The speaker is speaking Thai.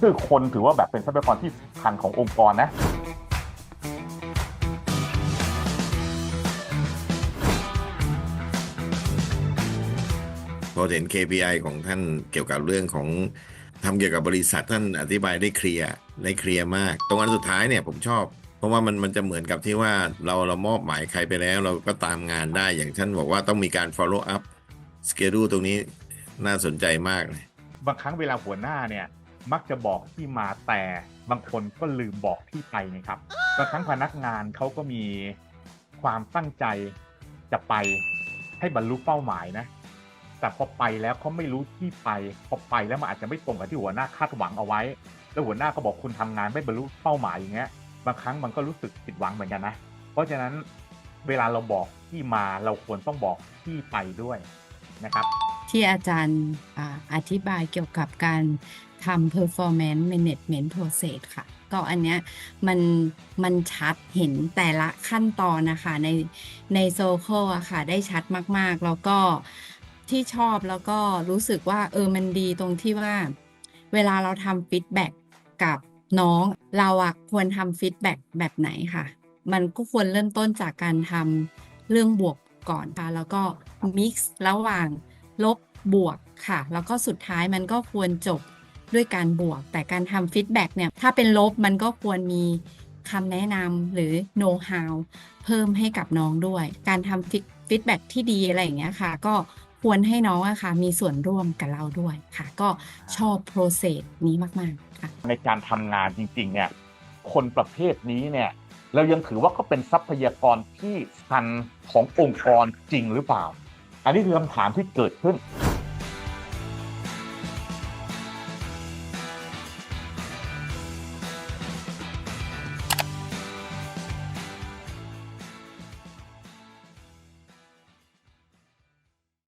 คือคนถือว่าแบบเป็นทรัพยากรที่สำคัญขององค์กรนะพอเห็น KPI ของท่านเกี่ยวกับเรื่องของทำเกี่ยวกับบริษัทท่านอธิบายได้เคลียร์ได้เคลียร์มาก ตรงอันสุดท้ายเนี่ยผมชอบ เพราะว่ามันมันจะเหมือนกับที่ว่าเราเรามอบหมายใครไปแล้ว เราก็ตามงานได้อย่างท่านบอกว่าต้องมีการ follow up schedule ตรงนี้น่าสนใจมากเลยบางครั้งเวลาหัวหน้าเนี่ย มักจะบอกที่มาแต่บางคนก็ลืมบอกที่ไปนะครับบางครั้งพนักงานเขาก็มีความตั้งใจจะไปให้บรรลุเป้าหมายนะ แต่พอไปแล้วเขาไม่รู้ที่ไป พอไปแล้วมันอาจจะไม่ตรงกับที่หัวหน้าคาดหวังเอาไว้ แล้วหัวหน้าก็บอกคุณทำงานไม่บรรลุเป้าหมายอย่างเงี้ย บางครั้งมันก็รู้สึกผิดหวังเหมือนกันนะ เพราะฉะนั้นเวลาเราบอกที่มาเราควรต้องบอกที่ไปด้วยนะครับ ที่อาจารย์อ่าอธิบายเกี่ยวกับการทำ performance management process ค่ะ ก็อันเนี้ยมันมันชัดเห็นแต่ละขั้นตอนนะคะ ในในโซโคอะค่ะ ได้ชัดมากๆ แล้วก็ที่ชอบแล้วก็รู้สึกว่าเออมันดีตรงที่ว่า เวลาเราทำฟีดแบ็กกับน้องเราอะควรทำฟีดแบ็กแบบไหนค่ะ มันก็ควรเริ่มต้นจากการทำเรื่องบวกก่อนค่ะแล้วก็ mix ระหว่างลบบวกค่ะ แล้วก็สุดท้ายมันก็ควรจบ ด้วยการบวก แต่การทำฟีดแบ็กเนี่ยถ้าเป็นลบมันก็ควรมีคำแนะนำหรือ know how เพิ่มให้กับน้องด้วย การทำฟีดแบ็กที่ดีอะไรอย่างเงี้ยค่ะ ก็ควรให้น้องอะค่ะมีส่วนร่วมกับเราด้วยค่ะ ก็ชอบ process นี้มากๆค่ะในการทำงานจริงๆเนี่ยคนประเภทนี้เนี่ยเรายังถือว่าเขาเป็นทรัพยากรที่สำคัญขององค์กรจริงหรือเปล่า อันนี้คือคำถามที่เกิดขึ้น